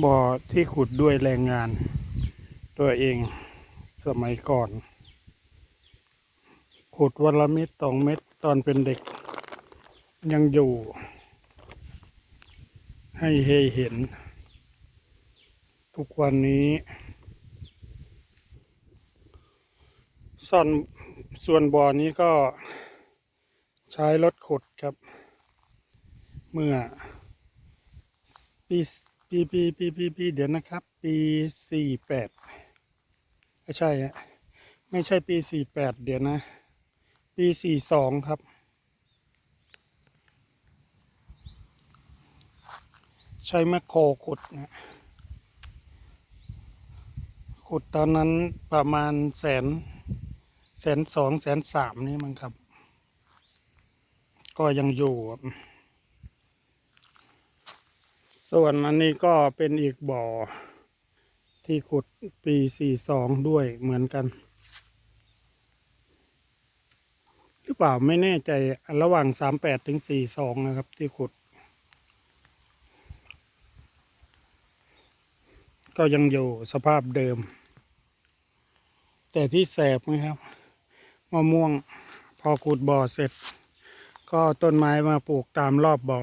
บ่อที่ขุดด้วยแรงงาน ตัวเองสมัยก่อน ขุดวันละเม็ดสองเม็ดตอนเป็นเด็ก ยังอยู่ ให้เฮเห็น ทุกวันนี้ ส่วนส่วนบ่อนี้ก็ใช้รถขุดครับ เมื่อปี ปีปีปีปีปีเดี๋ยวนะครับ ปีสี่แปดไม่ใช่ฮะไม่ใช่ปีสี่แปดเดี๋ยวนะ ปีสี่สองครับ ใช้แมคโครขุดนะขุดตอนนั้นประมาณแสนแสนสองแสนสามนี่มั้งครับ ก็ยังอยู่ ส่วนอันนี้ก็เป็นอีกบ่อ ที่ขุดปีสี่สองด้วยเหมือนกัน หรือเปล่าไม่แน่ใจระหว่างสามแปดถึงสี่สองนะครับที่ขุด ก็ยังอยู่สภาพเดิม แต่ที่แสบนะครับมะม่วงพอขุดบ่อเสร็จ ก็ต้นไม้มาปลูกตามรอบบ่อ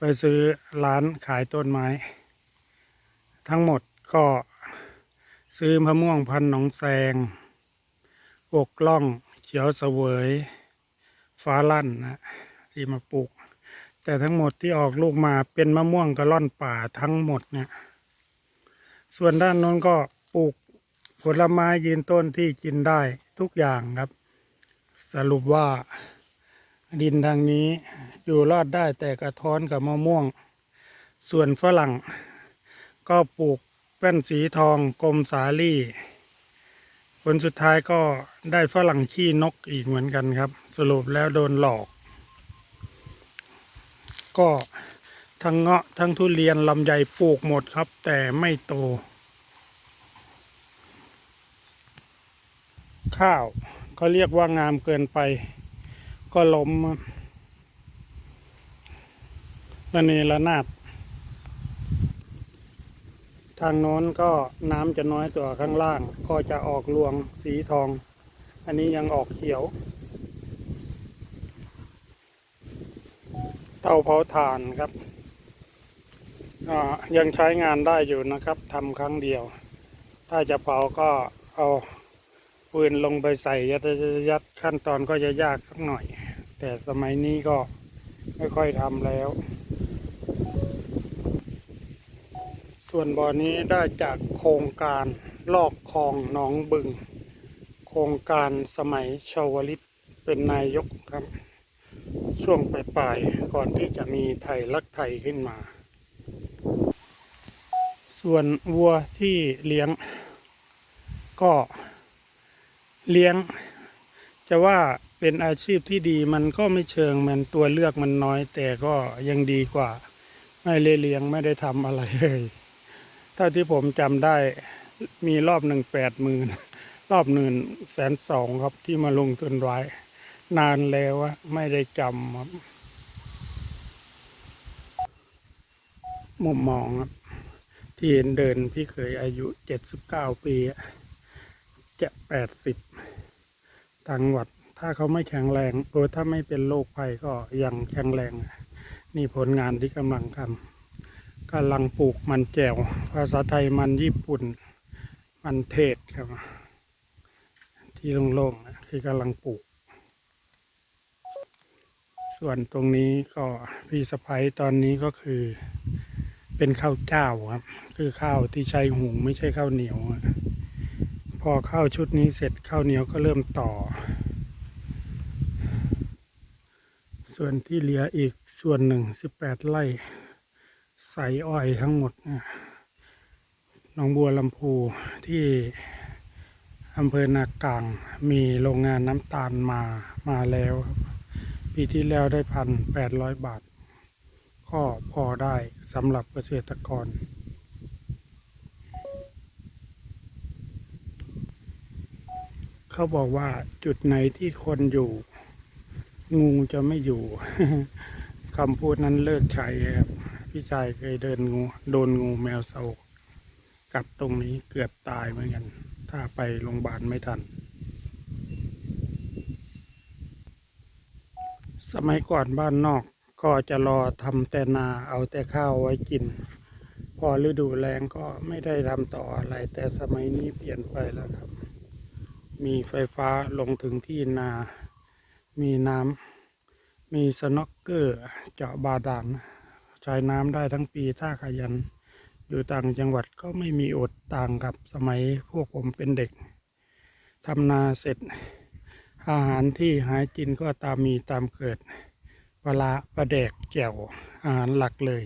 ไปซื้อร้านขายต้นไม้ ทั้งหมดก็ซื้อมะม่วงพันหนองแซงอกล่องเขียวเสวย ฟ้าลั่นนะที่มาปลูก แต่ทั้งหมดที่ออกลูกมาเป็นมะม่วงกระล่อนป่าทั้งหมดเนี่ย ส่วนด้านโน้นก็ปลูกผลไม้ยืนต้นที่กินได้ทุกอย่างครับ สรุปว่า ดินทางนี้อยู่รอดได้แต่กระท้อนกับมะม่วง ส่วนฝรั่ง ก็ปลูกแป้นสีทองกลมสาลี่ ผลสุดท้ายก็ได้ฝรั่งขี้นกอีกเหมือนกันครับ สรุปแล้วโดนหลอก ก็ทั้งเงาะทั้งทุเรียนลำไยปลูกหมดครับ แต่ไม่โต ข้าวเขาเรียกว่างามเกินไป ก็ล้มระเนระนาด ทางโน้นก็น้ำจะน้อยตัวข้างล่าง ก็จะออกรวงสีทอง อันนี้ยังออกเขียว เตาเผาถ่านครับอ่ายังใช้งานได้อยู่นะครับทำครั้งเดียว ถ้าจะเผาก็เอาปืนลงไปใส่ยัดยัดขั้นตอนก็จะยากสักหน่อย แต่สมัยนี้ก็ไม่ค่อยทำแล้ว ส่วนบ่อนี้ได้จากโครงการลอกคลองหนองบึง โครงการสมัยชาวลิตเป็นนายกครับ ช่วงปลายๆก่อนที่จะมีไทยรักไทยขึ้นมา ส่วนวัวที่เลี้ยง ก็เลี้ยงจะว่า เป็นอาชีพที่ดีมันก็ไม่เชิงมันตัวเลือกมันน้อย แต่ก็ยังดีกว่า ไม่เลยเลี้ยงไม่ได้ทำอะไรเลยเท่าที่ผมจำได้มีรอบหนึ่งแปดหมื่นรอบหนึ่งแสนสองครับที่มาลงทุนไว้ นานแล้วไม่ได้จำครับมุมมองครับ ที่เห็นเดินพี่เคยอายุเจ็ดสิบเก้าปี จะแปดสิบทางวัด ถ้าเขาไม่แข็งแรงโดยถ้าไม่เป็นโรคภัยก็ยังแข็งแรง นี่ผลงานที่กำลังทำกำลังปลูกมันแจ่ว ภาษาไทยมันญี่ปุ่น มันเทศครับ ที่โล่งๆนะที่กำลังปลูก ส่วนตรงนี้ก็พี่สะพ้ยตอนนี้ก็คือ เป็นข้าวเจ้าครับ คือข้าวที่ใช้หุงไม่ใช่ข้าวเหนียวพอข้าวชุดนี้เสร็จข้าวเหนียวก็เริ่มต่อ ส่วนที่เหลืออีกส่วนหนึ่งสิบแปดไร่ใส่อ้อยทั้งหมดนะหนองบัวลำพูที่อำเภอนากลางมีโรงงานน้ำตาลมามาแล้วปีที่แล้วได้พันแปดร้อยบาท ก็พอได้สำหรับเกษตรกร เขาบอกว่าจุดไหนที่คนอยู่ งูจะไม่อยู่คำพูดนั้นเลิกใช้ครับพี่ชายเคยเดินงูโดนงูแมวเสากัดตรงนี้เกือบตายเหมือนกัน ถ้าไปโรงพยาบาลไม่ทัน สมัยก่อนบ้านนอกก็จะรอทำแต่นาเอาแต่ข้าวไว้กิน พอฤดูแล้งก็ไม่ได้ทำต่ออะไร แต่สมัยนี้เปลี่ยนไปแล้วครับ มีไฟฟ้าลงถึงที่นา มีน้ำมีสน็อกเกอร์เจาะบาดาลใช้น้ำได้ทั้งปีถ้าขยัน อยู่ต่างจังหวัดก็ไม่มีอดต่างกับสมัยพวกผมเป็นเด็กทำนาเสร็จ อาหารที่หายกินก็ตามมีตามเกิดปลาปลาแดกแจ่วอาหารหลักเลย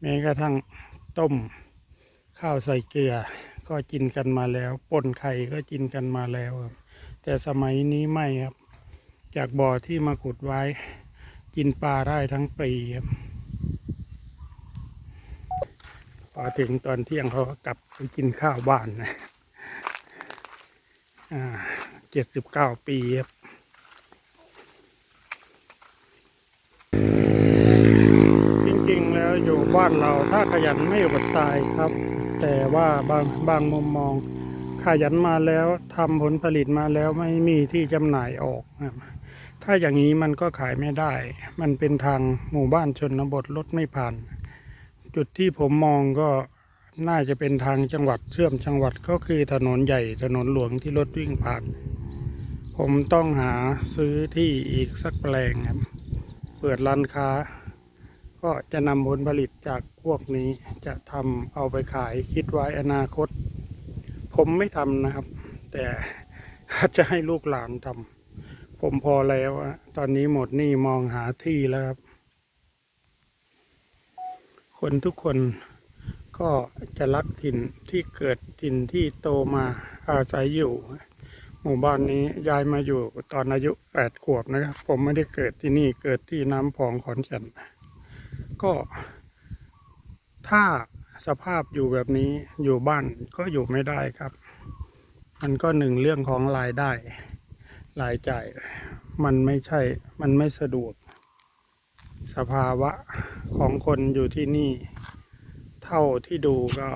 แม้กระทั่งต้มข้าวใส่เกลือก็กินกันมาแล้วป่นไข่ก็กินกันมาแล้ว แต่สมัยนี้ไม่ครับ จากบ่อที่มาขุดไว้ กินปลาได้ทั้งปีครับพอถึงตอนเที่ยงเขาก็กลับไปกินข้าวบ้านนะเจ็ดสิบเก้าปีครับจริงๆแล้วอยู่บ้านเราถ้าขยันไม่อดตายครับ แต่ว่าบางบางมุมมองขยันมาแล้วทำผลผลิตมาแล้วไม่มีที่จำหน่ายออกครับ ถ้าอย่างนี้มันก็ขายไม่ได้ มันเป็นทางหมู่บ้านชนบทรถไม่ผ่าน จุดที่ผมมองก็น่าจะเป็นทางจังหวัดเชื่อมจังหวัดก็คือถนนใหญ่ถนนหลวงที่รถวิ่งผ่าน ผมต้องหาซื้อที่อีกสักแปลงครับ เปิดร้านค้า ก็จะนำผลผลิตจากพวกนี้จะทำเอาไปขายคิดไว้อนาคต ผมไม่ทำนะครับ แต่จะให้ลูกหลานทำ ผมพอแล้วอะตอนนี้หมดหนี้มองหาที่แล้วครับ คนทุกคนก็จะรักถิ่นที่เกิดถิ่นที่โตมาอาศัยอยู่ หมู่บ้านนี้ย้ายมาอยู่ตอนอายุแปดขวบนะครับ ผมไม่ได้เกิดที่นี่เกิดที่น้ำพองขอนแก่นก็ถ้าสภาพอยู่แบบนี้อยู่บ้านก็อยู่ไม่ได้ครับ มันก็หนึ่งเรื่องของรายได้ รายจ่าย มันไม่ใช่ มันไม่สะดวก สภาวะของคนอยู่ที่นี่ เท่าที่ดูก็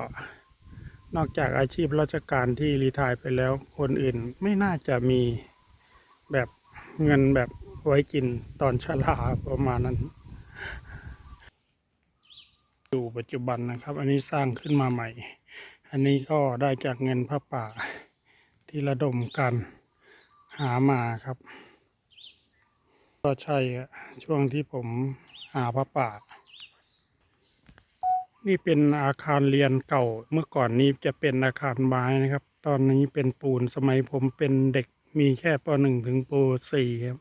นอกจากอาชีพราชการที่รีไทายไปแล้ว คนอื่นไม่น่าจะมีแบบเงินแบบไว้กินตอนชราประมาณนั้น ดูปัจจุบันนะครับ อันนี้สร้างขึ้นมาใหม่ อันนี้ก็ได้จากเงินพระป่าที่ระดมกัน หามาครับ ก็ใช่อะช่วงที่ผมหาพระป่า นี่เป็นอาคารเรียนเก่าเมื่อก่อนนี้จะเป็นอาคารไม้นะครับ ตอนนี้เป็นปูนสมัยผมเป็นเด็กมีแค่ปหนึ่งถึงปสี่ครับ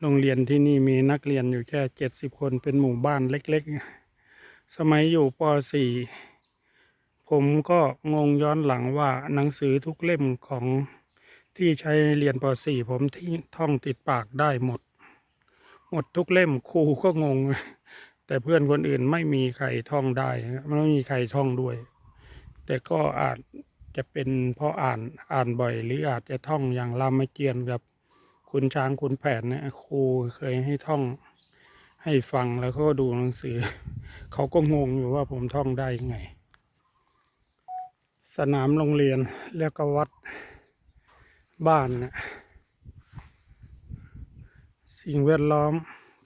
โรงเรียนที่นี่มีนักเรียนอยู่แค่เจ็ดสิบคนเป็นหมู่บ้านเล็กๆ สมัยอยู่ป .4 ผมก็งงย้อนหลังว่าหนังสือทุกเล่มของ ที่ใช้เรียนป .4 ผมที่ท่องติดปากได้หมด หมดทุกเล่มครูก็งง แต่เพื่อนคนอื่นไม่มีใครท่องได้ไม่มีใครท่องด้วย แต่ก็อาจจะเป็นเพราะอ่านอ่านบ่อย หรืออาจจะท่องอย่างรามเกียรติกับคุณช้างคุณแผนเนี่ยครูเคยให้ท่องให้ฟังแล้วก็ดูหนังสือ เขาก็งงอยู่ว่าผมท่องได้ยังไง สนามโรงเรียนแล้วก็วัด บ้านนะสิ่งแวดล้อม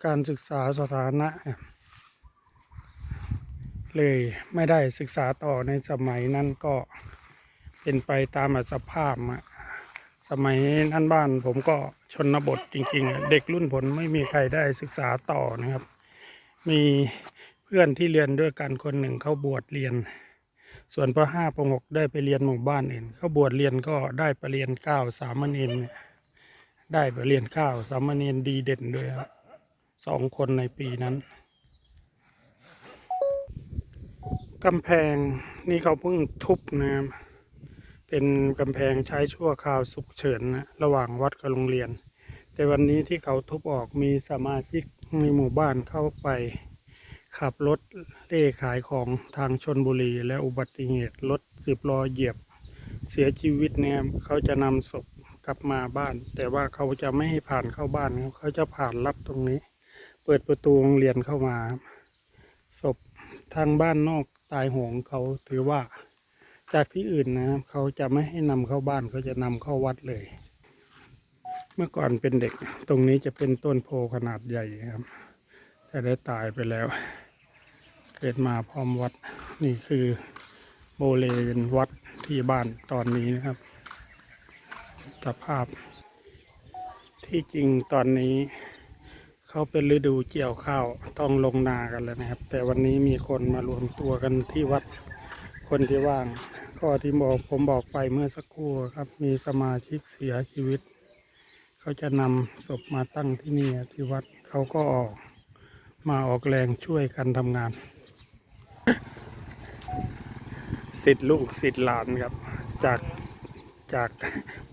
การศึกษาสถานะ เลยไม่ได้ศึกษาต่อในสมัยนั้นก็เป็นไปตามอัตภาพอะสมัยนั้นบ้านผมก็ชนบทจริงๆ เด็กรุ่นผมไม่มีใครได้ศึกษาต่อนะครับ มีเพื่อนที่เรียนด้วยกันคนหนึ่งเขาบวชเรียน ส่วนปห้าปหกได้ไปเรียนหมู่บ้านอื่นเขาบวชเรียนก็ได้ไปเรียนเก้าสามเณรเนี่ยได้ไปเรียนเก้าสามเณรดีเด่นด้วยครับสองคนในปีนั้นกำแพงนี่เขาเพิ่งทุบนะครับเป็นกำแพงใช้ชั่วคราวสุกเฉินนะระหว่างวัดกับโรงเรียน แต่วันนี้ที่เขาทุบออกมีสมาชิกในหมู่บ้านเข้าไป ขับรถเล่ขายของทางชนบุรีและอุบัติเหตุรถสิบล้อเหยียบ เสียชีวิตเนี่ยเขาจะนำศพกลับมาบ้าน แต่ว่าเขาจะไม่ให้ผ่านเข้าบ้านเขาจะผ่านลัดตรงนี้ เปิดประตูโรงเรียนเข้ามาศพทางบ้านนอกตายหงเขาถือว่า จากที่อื่นนะครับเขาจะไม่ให้นำเข้าบ้านเขาจะนำเข้าวัดเลย เมื่อก่อนเป็นเด็กตรงนี้จะเป็นต้นโพขนาดใหญ่ครับแต่ได้ตายไปแล้ว เกิดมาพร้อมวัดนี่คือโบเลเป็นวัดที่บ้านตอนนี้นะครับ สภาพ ที่จริงตอนนี้ เขาเป็นฤดูเกี่ยวข้าวต้องลงนากันแล้วนะครับ แต่วันนี้มีคนมารวมตัวกันที่วัดคนที่ว่าง ก็ที่บอกผมบอกไปเมื่อสักครู่ครับ มีสมาชิกเสียชีวิต เขาจะนำศพมาตั้งที่นี่ที่วัดเขาก็ออกมาออกแรงช่วยกันทำงาน สิทธิ์ลูกสิทธิ์หลานครับ จากจาก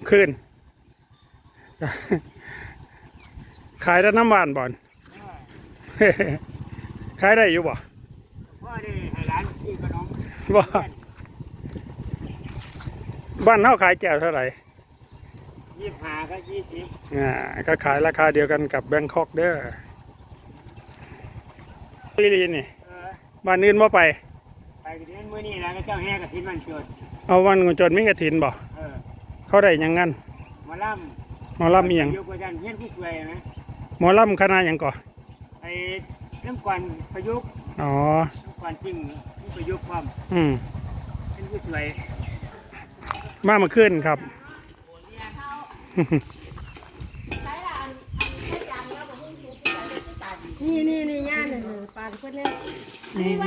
ขึ้นจากขายได้น้ำหวานบ่อนขายได้อยู่บ่พ่อได้ให้ร้านที่ขนมบ่บ้านเฮาขายแก้วเท่าไหร่ยี่สิบห้าก็ยี่สิบอ่าก็ขายราคาเดียวกันกับแบงคอกเด้อลีลีนี่เออบ้านอื่นบ่ไปไป กันเดือนมื้อนี้แล้วก็เจ้าแห่กระถินมันเกิดเอาวันกุจนมีกระถินบ่เออเขาได้หยังงั้นหมอลหมอำลำมีหยังยกกระจันเฮียนผู้ช่วยไหมหมอลำคณะหยังก่อไอ้น้ำกวนประยุกต์อ๋อน้ำกวนจริงมีประยุกต์ความอืมเป็นผู้ช่วย มามาขึ้นครับ นี่นี่นี่ย่าหนึ่งปานเพื่อนเนี่นี่ม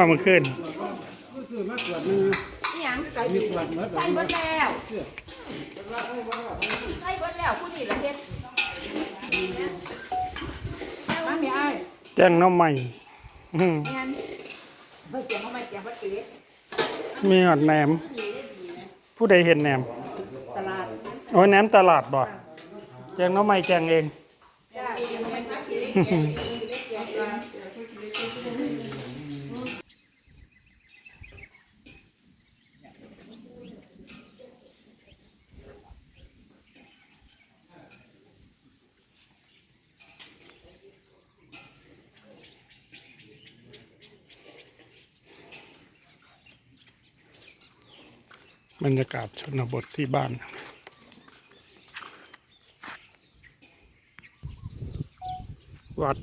ามาขึ้นนี่ยังใส่ใส่บดแล้วใส่บดแล้วผู้นี่ละเฮ็ดมามีไอ้แจ้งน้องใหม่อืมงั้นเบิดเจียงมาใหม่เจียงบัดเอ๋มีหอดแหนม ผู้ใดเห็นแหนม โอ้ยแหนมตลาดบ่แจงน้องใหม่แจงเอง บรรยากาศชนบทที่บ้าน วัด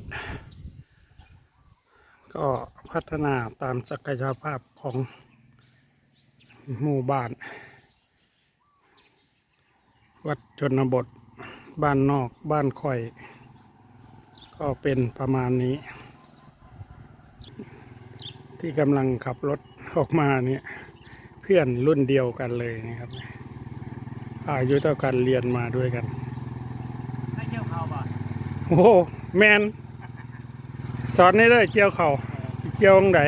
ก็พัฒนาตามศักยภาพของหมู่บ้าน วัดชนบท บ้านนอกบ้านคอย ก็เป็นประมาณนี้ ที่กำลังขับรถออกมาเนี่ยเพื่อนรุ่นเดียวกันเลยนะครับอายุเท่ากันเรียนมาด้วยกัน ให้เจ้าเขาบ่ โอ้โหแมนสอนได้เลยเกี่ยวเขา่าเกี่ยวตรงไหน